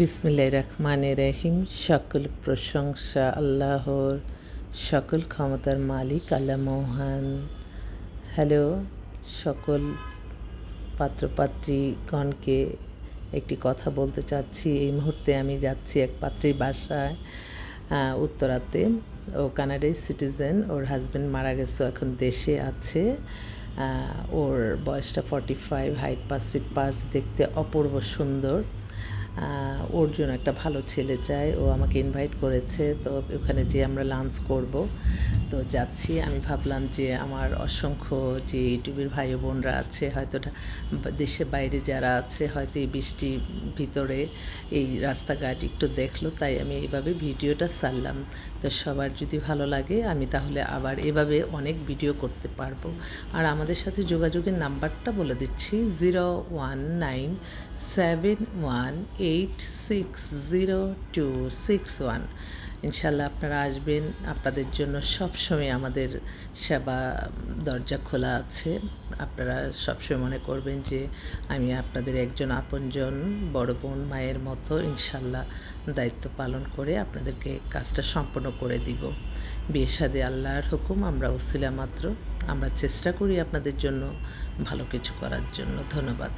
বিসমিল্লাহ রহমানে রহিম। সকল প্রশংসা আল্লাহর, সকল ক্ষমতার মালিক, আল্লাহ মহান। হ্যালো, সকল পাত্রপাত্রীগণকে একটি কথা বলতে চাচ্ছি। এই মুহূর্তে আমি যাচ্ছি এক পাত্রীর বাসায় উত্তরাতে। ও কানাডাই সিটিজেন, ওর হাজব্যান্ড মারা গেছে, এখন দেশে আছে। ওর বয়সটা ফর্টি ফাইভ হাইট পাঁচ ফিট পাঁচ, দেখতে অপূর্ব সুন্দর। ওর জন্য একটা ভালো ছেলে চাই ও আমাকে ইনভাইট করেছে, তো ওখানে যে আমরা লাঞ্চ করব। তো যাচ্ছি। আমি ভাবলাম যে আমার অসংখ্য যে ইউটিউবের ভাই বোনরা আছে, হয়তো দেশের বাইরে যারা আছে, হয়তো এই বৃষ্টির ভিতরে এই রাস্তাঘাট একটু দেখল, তাই আমি এইভাবে ভিডিওটা সারলাম তো সবার যদি ভালো লাগে, আমি তাহলে আবার এভাবে অনেক ভিডিও করতে পারব। আর আমাদের সাথে যোগাযোগের নাম্বারটা বলে দিচ্ছি, zero one nine seven one eight six zero two six one. ইনশাল্লাহ আপনারা আসবেন, আপনাদের জন্য সবসময় আমাদের সেবা দরজা খোলা আছে। আপনারা সবসময় মনে করবেন যে আমি আপনাদের একজন আপনজন, বড় বোন, মায়ের মতো ইনশাল্লাহ দায়িত্ব পালন করে আপনাদেরকে কাজটা সম্পন্ন করে দিব। বিয়ে সাদে আল্লাহর হুকুম, আমরা ওসিলা মাত্র। আমরা চেষ্টা করি আপনাদের জন্য ভালো কিছু করার জন্য। ধন্যবাদ।